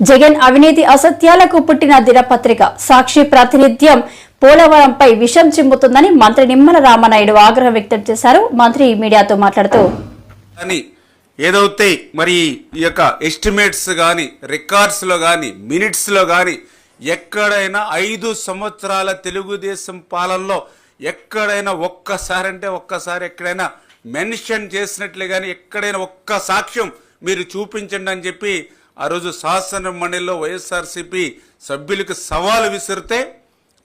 జగన్ అవినీతి అసత్యాలకు పుట్టిన దినపత్రిక సాక్షి ప్రాతినిధ్యం పోలవరంపై విషం చిమ్ముతుందని మంత్రి నిమ్మల రామనాయుడు ఆగ్రహం వ్యక్తం చేశారు. మంత్రి మీడియాతో మాట్లాడుతూ ఏదవుతాయి ఏదైతే మరి ఈ యొక్క ఎస్టిమేట్స్ కానీ రికార్డ్స్లో కానీ మినిట్స్లో కానీ ఎక్కడైనా ఐదు సంవత్సరాల తెలుగుదేశం పాలనలో ఎక్కడైనా ఒక్కసారి అంటే ఒక్కసారి ఎక్కడైనా మెన్షన్ చేసినట్లే కానీ ఎక్కడైనా ఒక్క సాక్ష్యం మీరు చూపించండి అని చెప్పి ఆ రోజు శాసన మండలిలో వైఎస్ఆర్సీపీ సభ్యులకు సవాలు విసిరితే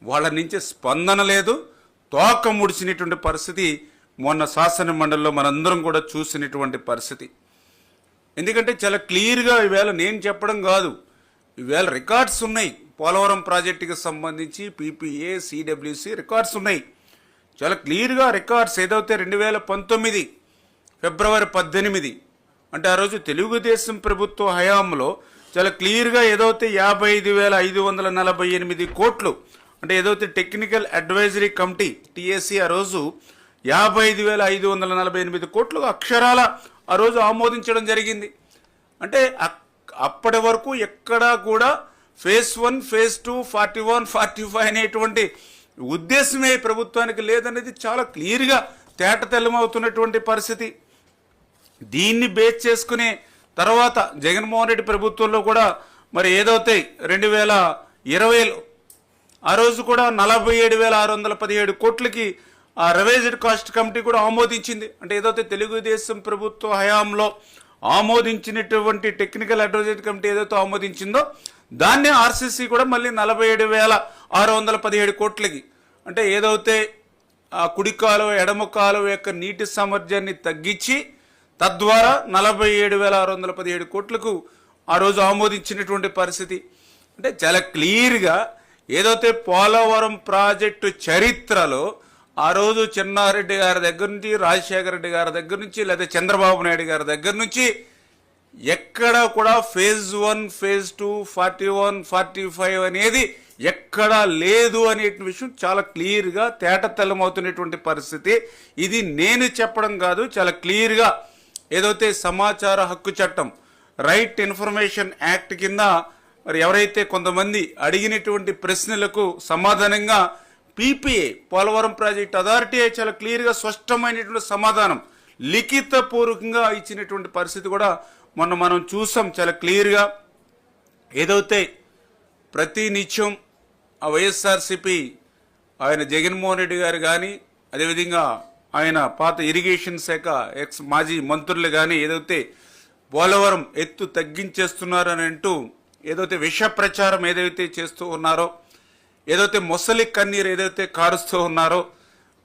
వాళ్ళ నుంచి స్పందన లేదు తోక ముడిచినటువంటి పరిస్థితి మొన్న శాసన మండలిలో మనందరం కూడా చూసినటువంటి పరిస్థితి. ఎందుకంటే చాలా క్లియర్గా ఈవేళ నేను చెప్పడం కాదు. ఈవేళ రికార్డ్స్ ఉన్నాయి. పోలవరం ప్రాజెక్టుకి సంబంధించి పీపీఏ సిడబ్ల్యూసి రికార్డ్స్ ఉన్నాయి. చాలా క్లియర్గా రికార్డ్స్ ఏదైతే రెండు వేల పంతొమ్మిది ఫిబ్రవరి పద్దెనిమిది అంటే ఆ రోజు తెలుగుదేశం ప్రభుత్వ హయాంలో చాలా క్లియర్గా ఏదైతే యాభై ఐదు వేల ఐదు వందల నలభై ఎనిమిది కోట్లు అంటే ఏదైతే టెక్నికల్ అడ్వైజరీ కమిటీ టీఎస్సీ ఆ రోజు యాభై ఐదు వేల ఐదు వందల నలభై ఎనిమిది కోట్లు అక్షరాల ఆ రోజు ఆమోదించడం జరిగింది. అంటే అక్- అప్పటి వరకు ఎక్కడా కూడా phase one phase two forty one forty five అనేటువంటి ఉద్దేశమే ప్రభుత్వానికి లేదనేది చాలా క్లియర్గా తేట తెల్లమవుతున్నటువంటి పరిస్థితి. దీన్ని బేస్ చేసుకుని తర్వాత జగన్మోహన్ రెడ్డి ప్రభుత్వంలో కూడా మరి ఏదైతే రెండు వేల ఇరవైలో ఆ రోజు కూడా నలభై ఏడు వేల ఆరు వందల పదిహేడు కోట్లకి ఆ రివైజ్డ్ కాస్ట్ కమిటీ కూడా ఆమోదించింది. అంటే ఏదైతే తెలుగుదేశం ప్రభుత్వ హయాంలో ఆమోదించినటువంటి టెక్నికల్ అడ్వైజరీ కమిటీ ఏదైతే ఆమోదించిందో దాన్ని ఆర్సీసీ కూడా మళ్ళీ నలభై ఏడు వేల ఆరు వందల పదిహేడు కోట్లకి అంటే ఏదైతే ఆ కుడి కాలువ ఎడమ కాలువ యొక్క నీటి సామర్థ్యాన్ని తగ్గించి తద్వారా నలభై ఏడు వేల ఆరు వందల పదిహేడు కోట్లకు ఆ రోజు ఆమోదించినటువంటి పరిస్థితి. అంటే చాలా క్లియర్గా ఏదైతే పోలవరం ప్రాజెక్టు చరిత్రలో ఆ రోజు చిన్నారెడ్డి గారి దగ్గర నుంచి రాజశేఖర రెడ్డి గారి దగ్గర నుంచి లేదా చంద్రబాబు నాయుడు గారి దగ్గర నుంచి ఎక్కడ కూడా phase one phase two forty one forty five అనేది ఎక్కడా లేదు అనే విషయం చాలా క్లియర్గా తేట తెల్లమవుతున్నటువంటి పరిస్థితి. ఇది నేను చెప్పడం కాదు చాలా క్లియర్గా ఏదైతే సమాచార హక్కు చట్టం రైట్ ఇన్ఫర్మేషన్ యాక్ట్ కింద మరి ఎవరైతే కొంతమంది అడిగినటువంటి ప్రశ్నలకు సమాధానంగా పీపీఏ పోలవరం ప్రాజెక్ట్ అథారిటీ చాలా క్లియర్గా స్పష్టమైనటువంటి సమాధానం లిఖితపూర్వకంగా ఇచ్చినటువంటి పరిస్థితి కూడా మొన్న మనం చూసాం చాలా క్లియర్గా. ఏదైతే ప్రతి నిత్యం ఆ వైఎస్ఆర్సిపి ఆయన జగన్మోహన్ రెడ్డి గారు కానీ అదేవిధంగా ఆయన పాత ఇరిగేషన్ శాఖ ఎక్స్ మాజీ మంత్రులు కానీ ఏదైతే పోలవరం ఎత్తు తగ్గించేస్తున్నారని అంటూ ఏదైతే విష ప్రచారం ఏదైతే చేస్తూ ఉన్నారో ఏదైతే మొసలి కన్నీరు ఏదైతే కారుస్తూ ఉన్నారో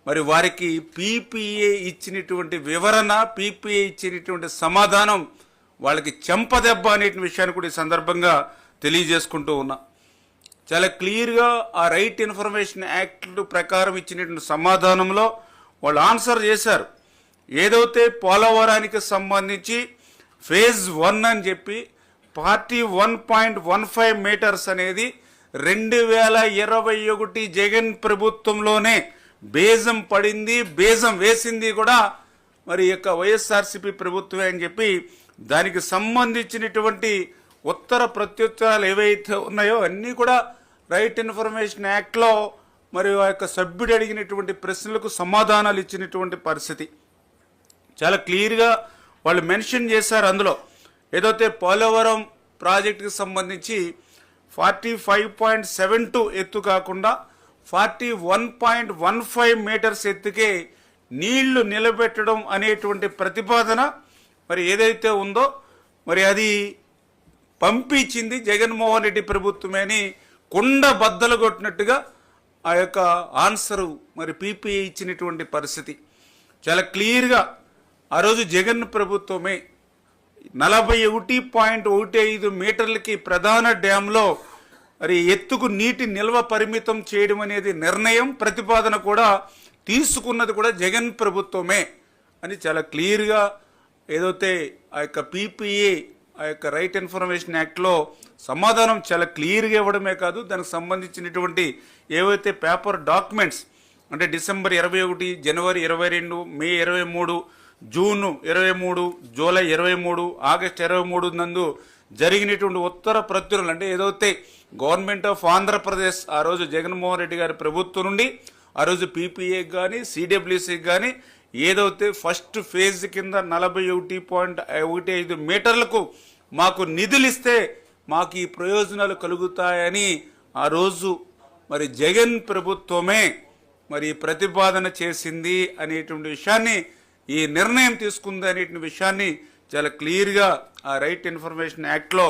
మరి వారికి పీపీఏ ఇచ్చినటువంటి వివరణ పీపీఏ ఇచ్చినటువంటి సమాధానం వాళ్ళకి చెంపదెబ్బ అనే విషయాన్ని కూడా ఈ సందర్భంగా తెలియజేసుకుంటూ ఉన్నా. చాలా క్లియర్గా ఆ రైట్ ఇన్ఫర్మేషన్ యాక్ట్ ప్రకారం ఇచ్చినటువంటి సమాధానంలో వాళ్ళు ఆన్సర్ చేశారు. ఏదైతే పోలవరానికి సంబంధించి ఫేజ్ వన్ అని చెప్పి forty one point one five meters అనేది రెండు వేల ఇరవై ఒకటి జగన్ ప్రభుత్వంలోనే బేజం పడింది బేజం వేసింది కూడా మరి యొక్క వైఎస్ఆర్సీపీ ప్రభుత్వమే అని చెప్పి దానికి సంబంధించినటువంటి ఉత్తర ప్రత్యుత్తరాలు ఏవైతే ఉన్నాయో అన్నీ కూడా రైట్ ఇన్ఫర్మేషన్ యాక్ట్లో మరి ఆ యొక్క సభ్యుడు అడిగినటువంటి ప్రశ్నలకు సమాధానాలు ఇచ్చినటువంటి పరిస్థితి. చాలా క్లియర్గా వాళ్ళు మెన్షన్ చేశారు అందులో. ఏదైతే పోలవరం ప్రాజెక్టుకి సంబంధించి forty five point seven two ఎత్తు కాకుండా forty one point one five meters ఎత్తుకే నీళ్ళు నిలబెట్టడం అనేటువంటి ప్రతిపాదన మరి ఏదైతే ఉందో మరి అది పంపించింది జగన్మోహన్ రెడ్డి ప్రభుత్వమే అని కుండ బద్దలు కొట్టినట్టుగా ఆ యొక్క ఆన్సరు మరి పీపీఏ ఇచ్చినటువంటి పరిస్థితి. చాలా క్లియర్గా ఆ రోజు జగన్ ప్రభుత్వమే నలభై ఒకటి పాయింట్ ఒకటి ఐదు మీటర్లకి ప్రధాన డ్యాంలో మరి ఎత్తుకు నీటి నిల్వ పరిమితం చేయడం అనేది నిర్ణయం ప్రతిపాదన కూడా తీసుకున్నది కూడా జగన్ ప్రభుత్వమే అని చాలా క్లియర్గా ఏదైతే ఆ యొక్క పీపీఏ ఆ యొక్క రైట్ ఇన్ఫర్మేషన్ యాక్ట్లో సమాధానం చాలా క్లియర్గా ఇవ్వడమే కాదు దానికి సంబంధించినటువంటి ఏవైతే పేపర్ డాక్యుమెంట్స్ అంటే డిసెంబర్ ఇరవై ఒకటి జనవరి ఇరవై రెండు మే ఇరవై మూడు జూన్ ఇరవై మూడు జూలై ఇరవై మూడు ఆగస్ట్ ఇరవై మూడు నందు జరిగినటువంటి ఉత్తర ప్రత్యులు అంటే ఏదైతే గవర్నమెంట్ ఆఫ్ ఆంధ్రప్రదేశ్ ఆ రోజు జగన్మోహన్ రెడ్డి గారి ప్రభుత్వం నుండి ఆ రోజు పీపీఏ కానీ సిడబ్ల్యూసీ కానీ ఏదైతే ఫస్ట్ ఫేజ్ కింద నలభై ఒకటి పాయింట్ ఒకటి ఐదు మీటర్లకు మాకు నిధులు ఇస్తే మాకు ఈ ప్రయోజనాలు కలుగుతాయని ఆ రోజు మరి జగన్ ప్రభుత్వమే మరి ప్రతిపాదన చేసింది అనేటువంటి విషయాన్ని ఈ నిర్ణయం తీసుకుంది అనేటువంటి విషయాన్ని చాలా క్లియర్గా ఆ రైట్ ఇన్ఫర్మేషన్ యాక్ట్లో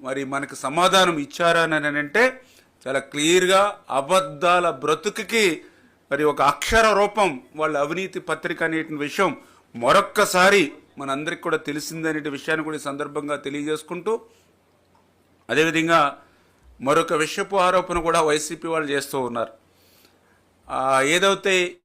మరి మనకు సమాధానం ఇచ్చారని అంటే చాలా క్లియర్గా అబద్ధాల బ్రతుకుకి మరి ఒక అక్షర రూపం వాళ్ళ అవినీతి పత్రిక అనేటి విషయం మరొక్కసారి మనందరికి కూడా తెలిసిందనే విషయాన్ని కూడా ఈ సందర్భంగా తెలియజేసుకుంటూ అదేవిధంగా మరొక విషయపు ఆరోపణ కూడా వైసీపీ వాళ్ళు చేస్తూ ఉన్నారు. ఏదైతే